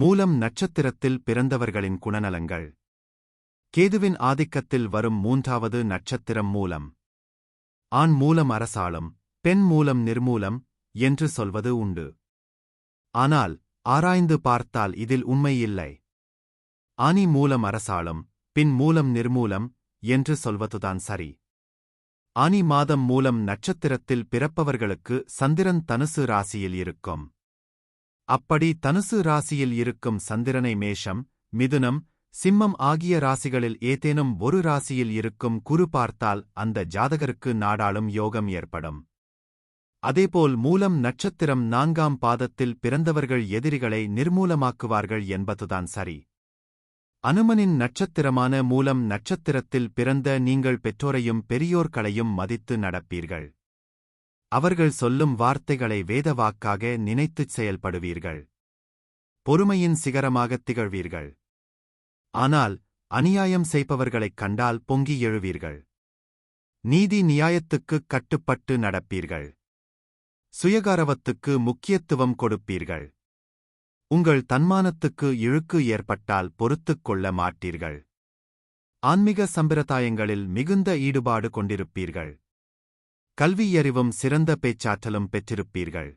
மூலம் நட்சத்திரத்தில் பிறந்தவர்களின் குணநலங்கள். கேதுவின் ஆதிக்கத்தில் வரும் மூன்றாவது நட்சத்திரம் மூலம். ஆண் மூலம் அரசாளும் பெண் மூலம் நிர்மூலம் என்று சொல்வது உண்டு. ஆனால் ஆராய்ந்து பார்த்தால் இதில் உண்மை இல்லை. ஆனி மூலம் அரசாளும் பின் மூலம் நிர்மூலம் என்று சொல்வதுதான் சரி. ஆனி மாதம் மூலம் நட்சத்திரத்தில் பிறப்பவர்களுக்கு சந்திரன் தனுசு ராசியில் இருக்கும். அப்படி தனுசு ராசியில் இருக்கும் சந்திரனை மேஷம் மிதுனம் சிம்மம் ஆகிய ராசிகளில் ஏதேனும் ஒரு ராசியில் இருக்கும் குரு பார்த்தால் அந்த ஜாதகருக்கு நாடாளும் யோகம் ஏற்படும். அதேபோல் மூலம் நட்சத்திரம் நான்காம் பாதத்தில் பிறந்தவர்கள் எதிரிகளை நிர்மூலமாக்குவார்கள் என்பதுதான் சரி. அனுமனின் நட்சத்திரமான மூலம் நட்சத்திரத்தில் பிறந்த நீங்கள் பெற்றோரையும் பெரியோர்களையும் மதித்து நடப்பீர்கள். அவர்கள் சொல்லும் வார்த்தைகளை வேதவாக்காக நினைத்துச் செயல்படுவீர்கள். பொறுமையின் சிகரமாகத் திகழ்வீர்கள். ஆனால் அநியாயம் செய்பவர்களைக் கண்டால் பொங்கி எழுவீர்கள். நீதி நியாயத்துக்குக் கட்டுப்பட்டு நடப்பீர்கள். சுயகாரவத்துக்கு முக்கியத்துவம் கொடுப்பீர்கள். உங்கள் தன்மானத்துக்கு இழுக்கு ஏற்பட்டால் பொறுத்துக் கொள்ள மாட்டீர்கள். ஆன்மீக சம்பிரதாயங்களில் மிகுந்த ஈடுபாடு கொண்டிருப்பீர்கள். கல்வியறிவும் சிறந்த பேச்சாற்றலும் பெற்றிருப்பீர்கள்.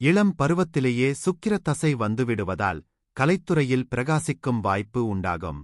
இளம் பருவத்திலேயே சுக்கிர தசை வந்துவிடுவதால் கலைத்துறையில் பிரகாசிக்கும் வாய்ப்பு உண்டாகும்.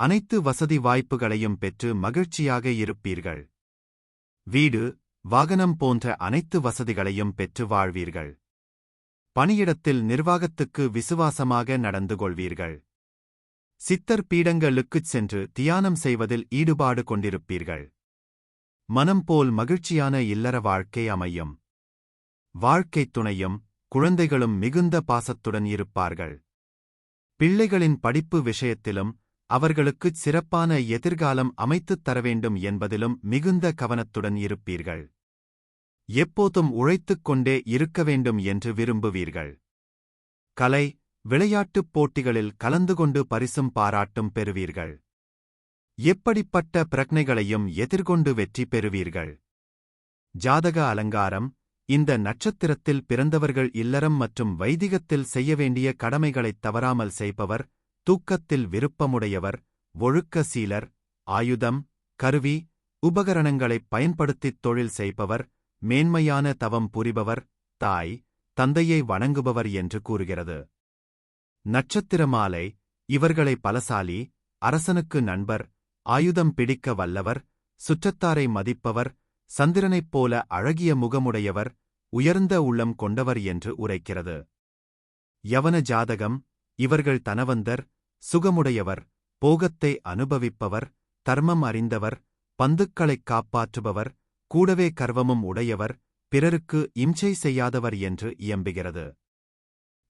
அனைத்து வசதி வாய்ப்புகளையும் பெற்று மகிழ்ச்சியாக இருப்பீர்கள். வீடு வாகனம் போன்ற அனைத்து வசதிகளையும் பெற்று வாழ்வீர்கள். பணியிடத்தில் நிர்வாகத்துக்கு விசுவாசமாக நடந்து கொள்வீர்கள். சித்தர் பீடங்களுக்குச் சென்று தியானம் செய்வதில் ஈடுபாடு கொண்டிருப்பீர்கள். மனம் போல் மகிழ்ச்சியான இல்லற வாழ்க்கை அமையும். வாழ்க்கைத் துணையும் குழந்தைகளும் மிகுந்த பாசத்துடன் இருப்பார்கள். பிள்ளைகளின் படிப்பு விஷயத்திலும் அவர்களுக்குச் சிறப்பான எதிர்காலம் அமைத்துத் தர வேண்டும் என்பதிலும் மிகுந்த கவனத்துடன் இருப்பீர்கள். எப்போதும் உழைத்துக் கொண்டே இருக்க வேண்டும் என்று விரும்புவீர்கள். கலை விளையாட்டுப் போட்டிகளில் கலந்து கொண்டு பரிசும் பாராட்டும் பெறுவீர்கள். எப்படிப்பட்ட பிரக்னைகளையும் எதிர்கொண்டு வெற்றி பெறுவீர்கள்? ஜாதக அலங்காரம் இந்த நட்சத்திரத்தில் பிறந்தவர்கள் இல்லறம் மற்றும் வைதிகத்தில் செய்ய வேண்டிய கடமைகளைத் தவறாமல் செய்பவர் தூக்கத்தில் விருப்பமுடையவர் ஒழுக்க சீலர் ஆயுதம் கருவி உபகரணங்களைப் பயன்படுத்தித் தொழில் செய்பவர் மேன்மையான தவம் புரிபவர் தாய் தந்தையை வணங்குபவர் என்று கூறுகிறது. நட்சத்திர மாலை இவர்களை பலசாலி அரசனுக்கு நண்பர் ஆயுதம் பிடிக்க வல்லவர் சுற்றத்தாரை மதிப்பவர் சந்திரனைப் போல அழகிய முகமுடையவர் உயர்ந்த உள்ளம் கொண்டவர் என்று உரைக்கிறது. யவன ஜாதகம் இவர்கள் தனவந்தர் சுகமுடையவர் போகத்தை அனுபவிப்பவர் தர்மம் அறிந்தவர் பந்துக்களைக் காப்பாற்றுபவர் கூடவே கர்வமும் உடையவர் பிறருக்கு இம்சை செய்யாதவர் என்று இயம்புகிறது.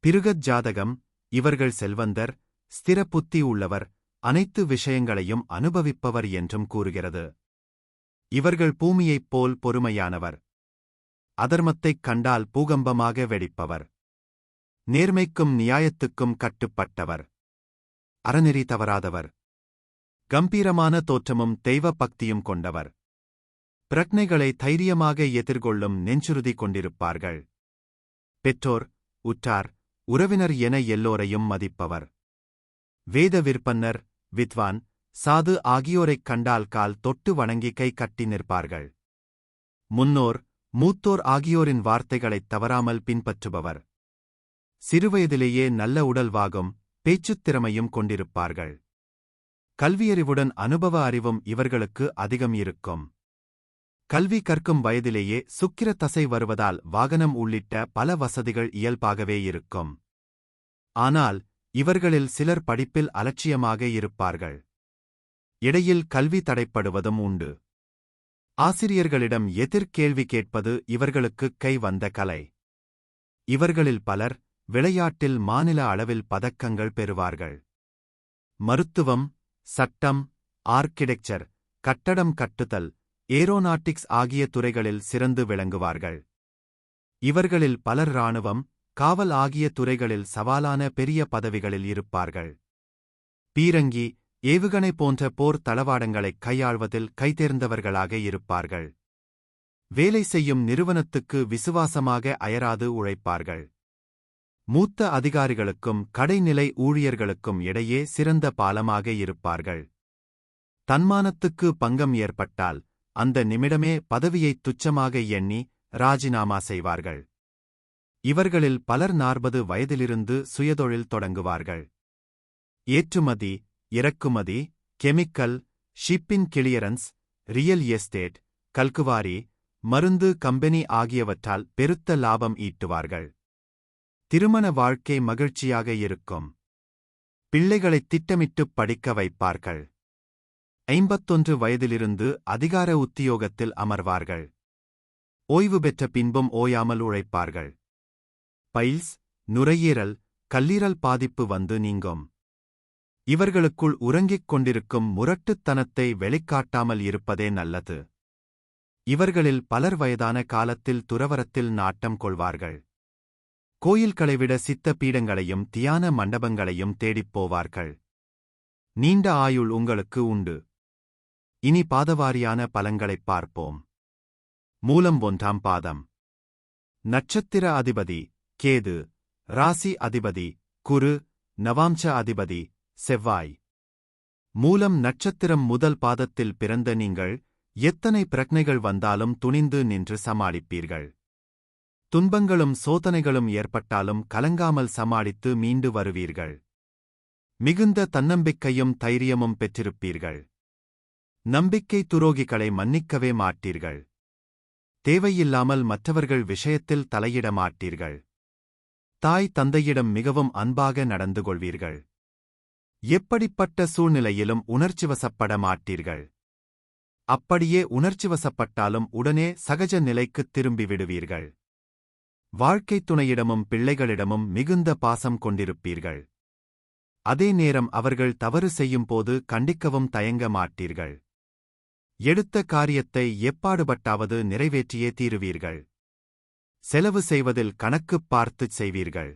பிருகத் ஜாதகம் இவர்கள் செல்வந்தர் ஸ்திர புத்தி உள்ளவர் அனைத்து விஷயங்களையும் அனுபவிப்பவர் என்றும் கூறுகிறது. இவர்கள் பூமியைப் போல் பொறுமையானவர். அதர்மத்தைக் கண்டால் பூகம்பமாக வெடிப்பவர். நேர்மைக்கும் நியாயத்துக்கும் கட்டுப்பட்டவர். அறநெறி தவறாதவர். கம்பீரமான தோற்றமும் தெய்வ பக்தியும் கொண்டவர். பிரக்னைகளை தைரியமாக எதிர்கொள்ளும் நெஞ்சுறுதி கொண்டிருப்பார்கள். பெற்றோர் உற்றார் உறவினர் என எல்லோரையும் மதிப்பவர். வேத விற்பன்னர் வித்வான் சாது ஆகியோரைக் கண்டால் கால் தொட்டு வணங்கி கை கட்டி நிற்பார்கள். முன்னோர் மூத்தோர் ஆகியோரின் வார்த்தைகளைத் தவறாமல் பின்பற்றுபவர். சிறுவயதிலேயே நல்ல உடல்வாகும் பேச்சுத்திறமையும் கொண்டிருப்பார்கள். கல்வியறிவுடன் அனுபவ அறிவும் இவர்களுக்கு அதிகம் இருக்கும். கல்வி கற்கும் வயதிலேயே சுக்கிர தசை வருவதால் வாகனம் உள்ளிட்ட பல வசதிகள் இயல்பாகவே இருக்கும். ஆனால் இவர்களில் சிலர் படிப்பில் அலட்சியமாக இருப்பார்கள். இடையில் கல்வி தடைப்படுவதும் உண்டு. ஆசிரியர்களிடம் எதிர்கேள்வி கேட்பது இவர்களுக்கு கை வந்த கலை. இவர்களில் பலர் விளையாட்டில் மாநில அளவில் பதக்கங்கள் பெறுவார்கள். மருத்துவம் சட்டம் ஆர்க்கிடெக்சர் கட்டடம் கட்டுதல் ஏரோநாட்டிக்ஸ் ஆகிய துறைகளில் சிறந்து விளங்குவார்கள். இவர்களில் பலர் இராணுவம் காவல் ஆகிய துறைகளில் சவாலான பெரிய பதவிகளில் இருப்பார்கள். பீரங்கி ஏவுகணை போன்ற போர் தளவாடங்களைக் கையாள்வதில் கைதேர்ந்தவர்களாக இருப்பார்கள். வேலை செய்யும் நிறுவனத்துக்கு விசுவாசமாக அயராது உழைப்பார்கள். மூத்த அதிகாரிகளுக்கும் கடைநிலை ஊழியர்களுக்கும் இடையே சிறந்த பாலமாக இருப்பார்கள். தன்மானத்துக்கு பங்கம் ஏற்பட்டால் அந்த நிமிடமே பதவியைத் துச்சமாக எண்ணி ராஜினாமா செய்வார்கள். இவர்களில் பலர் நாற்பது வயதிலிருந்து சுயதொழில் தொடங்குவார்கள். ஏற்றுமதி இறக்குமதி chemical shipping clearance real estate கல்குவாரி மருந்து கம்பெனி ஆகியவற்றால் பெருத்த லாபம் ஈட்டுவார்கள். திருமண வாழ்க்கை மகிழ்ச்சியாக இருக்கும். பிள்ளைகளைத் திட்டமிட்டுப் படிக்க வைப்பார்கள். ஐம்பத்தொன்று வயதிலிருந்து அதிகார உத்தியோகத்தில் அமர்வார்கள். ஓய்வு பெற்ற பின்பும் ஓயாமல் உழைப்பார்கள். பைல்ஸ் நுரையீரல் கல்லீரல் பாதிப்பு வந்து நீங்கும். இவர்களுக்குள் உறங்கிக் கொண்டிருக்கும் முரட்டுத்தனத்தை வெளிக்காட்டாமல் இருப்பதே நல்லது. இவர்களில் பலர் வயதான காலத்தில் துறவரத்தில் நாட்டம் கொள்வார்கள். கோயில்களை விட சித்த பீடங்களையும் தியான மண்டபங்களையும் தேடிப் போவார்கள். நீண்ட ஆயுள் உங்களுக்கு உண்டு. இனி பாதவாரியான பலங்களைப் பார்ப்போம். மூலம் ஒன்றாம் பாதம். நட்சத்திர அதிபதி கேது ராசி அதிபதி குரு நவாம்ச அதிபதி செவ்வாய். மூலம் நட்சத்திரம் முதல் பாதத்தில் பிறந்த நீங்கள் எத்தனை பிரக்னைகள் வந்தாலும் துணிந்து நின்று சமாளிப்பீர்கள். துன்பங்களும் சோதனைகளும் ஏற்பட்டாலும் கலங்காமல் சமாளித்து மீண்டு வருவீர்கள். மிகுந்த தன்னம்பிக்கையும் தைரியமும் பெற்றிருப்பீர்கள். நம்பிக்கை துரோகிகளை மன்னிக்கவே மாட்டீர்கள். தேவையில்லாமல் மற்றவர்கள் விஷயத்தில் தலையிட மாட்டீர்கள். தாய் தந்தையிடம் மிகவும் அன்பாக நடந்து கொள்வீர்கள் எப்படிப்பட்ட சூழ்நிலையிலும் உணர்ச்சிவசப்பட மாட்டீர்கள். அப்படியே உணர்ச்சிவசப்பட்டாலும் உடனே சகஜ நிலைக்குத் திரும்பி விடுவீர்கள் வாழ்க்கைத் துணையிடமும் பிள்ளைகளிடமும் மிகுந்த பாசம் கொண்டிருப்பீர்கள். அதே நேரம் அவர்கள் தவறு செய்யும்போது கண்டிக்கவும் தயங்க மாட்டீர்கள். எடுத்த காரியத்தை எப்பாடுபட்டாவது நிறைவேற்றியே தீருவீர்கள். செலவு செய்வதில் கணக்குப் பார்த்துச் செய்வீர்கள்.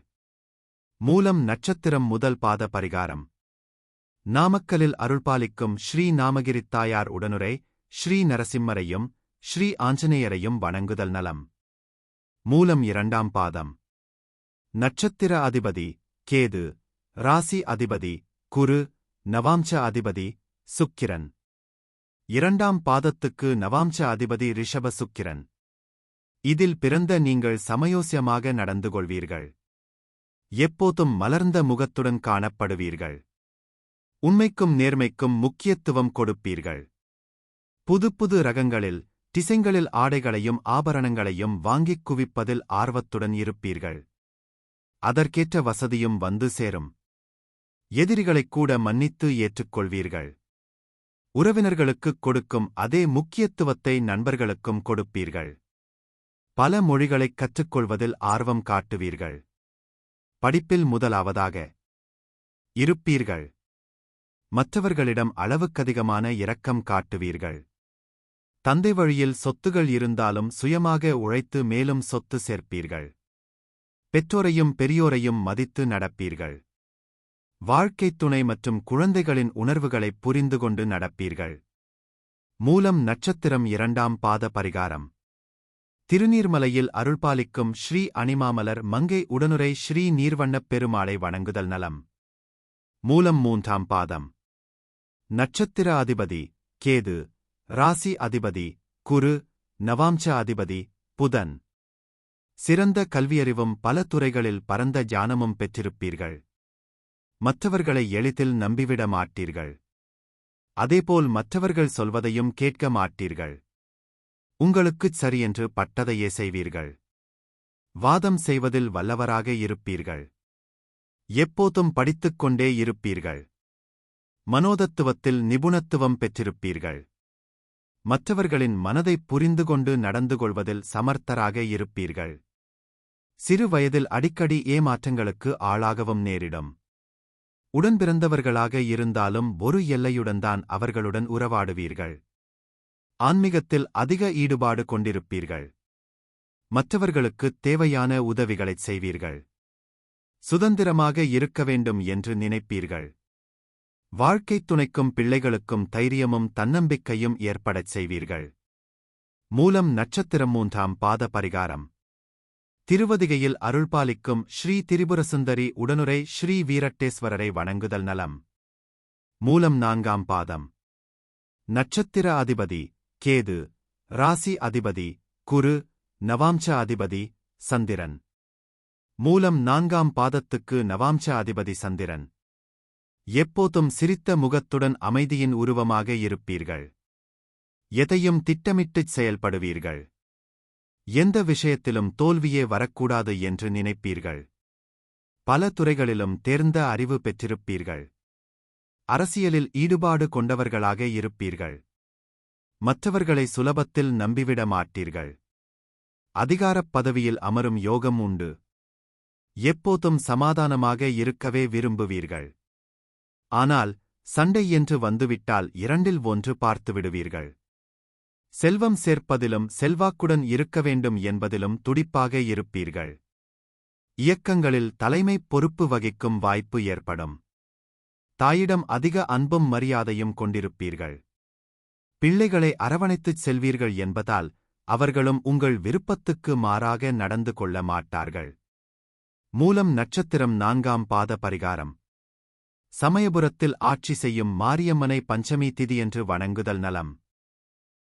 மூலம் நட்சத்திரம் முதல் பாத பரிகாரம். நாமக்கலில் அருள்பாலிக்கும் ஸ்ரீ நாமகிரித்தாயார் உடனுரை ஸ்ரீ நரசிம்மரையும் ஸ்ரீ ஆஞ்சநேயரையும் வணங்குதல் நலம். மூலம் இரண்டாம் பாதம். நட்சத்திர அதிபதி கேது. ராசி அதிபதி குரு. நவாம்ச அதிபதி சுக்கிரன். இரண்டாம் பாதத்துக்கு நவாம்ச அதிபதி ரிஷப சுக்கிரன். இதில் பிறந்த நீங்கள் சமயோசியமாக நடந்து கொள்வீர்கள் எப்போதும் மலர்ந்த முகத்துடன் காணப்படுவீர்கள். உண்மைக்கும் நேர்மைக்கும் முக்கியத்துவம் கொடுப்பீர்கள். புதுப்புது ரகங்களில் டிசைங்களில் ஆடைகளையும் ஆபரணங்களையும் வாங்கிக் குவிப்பதில் ஆர்வத்துடன் இருப்பீர்கள். அதற்கேற்ற வசதியும் வந்து சேரும். எதிரிகளைக் கூட மன்னித்து ஏற்றுக்கொள்வீர்கள். உறவினர்களுக்குக் கொடுக்கும் அதே முக்கியத்துவத்தை நண்பர்களுக்கும் கொடுப்பீர்கள். பல மொழிகளைக் கற்றுக்கொள்வதில் ஆர்வம் காட்டுவீர்கள். படிப்பில் முதலாவதாக இருப்பீர்கள். மற்றவர்களிடம் அளவுக்கதிகமான இரக்கம் காட்டுவீர்கள். தந்தை வழியில் சொத்துகள் இருந்தாலும் சுயமாக உழைத்து மேலும் சொத்து சேர்ப்பீர்கள். பெற்றோரையும் பெரியோரையும் மதித்து நடப்பீர்கள். வாழ்க்கைத் துணை மற்றும் குழந்தைகளின் உணர்வுகளைப் புரிந்து கொண்டு நடப்பீர்கள். மூலம் நட்சத்திரம் இரண்டாம் பாத பரிகாரம். திருநீர்மலையில் அருள்பாலிக்கும் ஸ்ரீ அணிமாமலர் மங்கை உடனுரை ஸ்ரீ நீர்வண்ணப் பெருமாளை வணங்குதல் நலம். மூலம் மூன்றாம் பாதம். நட்சத்திர அதிபதி கேது. ராசி அதிபதி குரு. நவாம்ச அதிபதி புதன். சிறந்த கல்வியறிவும் பல துறைகளில் பரந்த ஞானமும் பெற்றிருப்பீர்கள். மற்றவர்களை எளிதில் நம்பிவிட மாட்டீர்கள். அதேபோல் மற்றவர்கள் சொல்வதையும் கேட்க மாட்டீர்கள். உங்களுக்குச் சரியென்று பட்டதையே செய்வீர்கள். வாதம் செய்வதில் வல்லவராக இருப்பீர்கள். எப்போதும் படித்துக் கொண்டே இருப்பீர்கள். மனோதத்துவத்தில் நிபுணத்துவம் பெற்றிருப்பீர்கள். மற்றவர்களின் மனதைப் புரிந்து கொண்டு நடந்து கொள்வதில் சமர்த்தராக இருப்பீர்கள். சிறு வயதில் அடிக்கடி ஏமாற்றங்களுக்கு ஆளாகவும் நேரிடும். உடன்பிறந்தவர்களாக இருந்தாலும் ஒரு எல்லையுடன்தான் அவர்களுடன் உறவாடுவீர்கள். ஆன்மீகத்தில் அதிக ஈடுபாடு கொண்டிருப்பீர்கள். மற்றவர்களுக்குத் தேவையான உதவிகளைச் செய்வீர்கள். சுதந்திரமாக இருக்க வேண்டும் என்று நினைப்பீர்கள். வாழ்க்கைத் துணைக்கும் பிள்ளைகளுக்கும் தைரியமும் தன்னம்பிக்கையும் ஏற்படச் செய்வீர்கள். மூலம் நட்சத்திரம் மூன்றாம் பாத பரிகாரம். திருவதிகையில் அருள்பாலிக்கும் ஸ்ரீ திரிபுரசுந்தரி உடனுரை ஸ்ரீ வீரட்டேஸ்வரரை வணங்குதல் நலம். மூலம் நான்காம் பாதம். நட்சத்திர அதிபதி. கேது ராசி அதிபதி குரு நவாம்ச அதிபதி சந்திரன். மூலம் நான்காம் பாதத்துக்கு நவாம்ச அதிபதி சந்திரன். எப்போதும் சிரித்த முகத்துடன் அமைதியின் உருவமாக இருப்பீர்கள். எதையும் திட்டமிட்டுச் செயல்படுவீர்கள். எந்த விஷயத்திலும் தோல்வியே வரக்கூடாது என்று நினைப்பீர்கள். பல துறைகளிலும் தேர்ந்த அறிவு பெற்றிருப்பீர்கள். அரசியலில் ஈடுபாடு கொண்டவர்களாக இருப்பீர்கள். மற்றவர்களை சுலபத்தில் நம்பிவிட மாட்டீர்கள். அதிகாரப் பதவியில் அமரும் யோகம் உண்டு. எப்போதும் சமாதானமாக இருக்கவே விரும்புவீர்கள். ஆனால் சண்டை என்று வந்துவிட்டால் இரண்டில் ஒன்று பார்த்துவிடுவீர்கள் செல்வம் சேர்ப்பதிலும் செல்வாக்குடன் இருக்க வேண்டும் என்பதிலும் துடிப்பாக இருப்பீர்கள். இயக்கங்களில் தலைமை பொறுப்பு வகிக்கும் வாய்ப்பு ஏற்படும். தாயிடம் அதிக அன்பும் மரியாதையும் கொண்டிருப்பீர்கள். பிள்ளைகளை அரவணைத்துச் செல்வீர்கள் என்பதால் அவர்களும் உங்கள் விருப்பத்துக்கு மாறாக நடந்து கொள்ள மாட்டார்கள். மூலம் நட்சத்திரம் நான்காம் பாத பரிகாரம். சமயபுரத்தில் ஆட்சி செய்யும் மாரியம்மனை பஞ்சமி திதியன்று வணங்குதல் நலம்.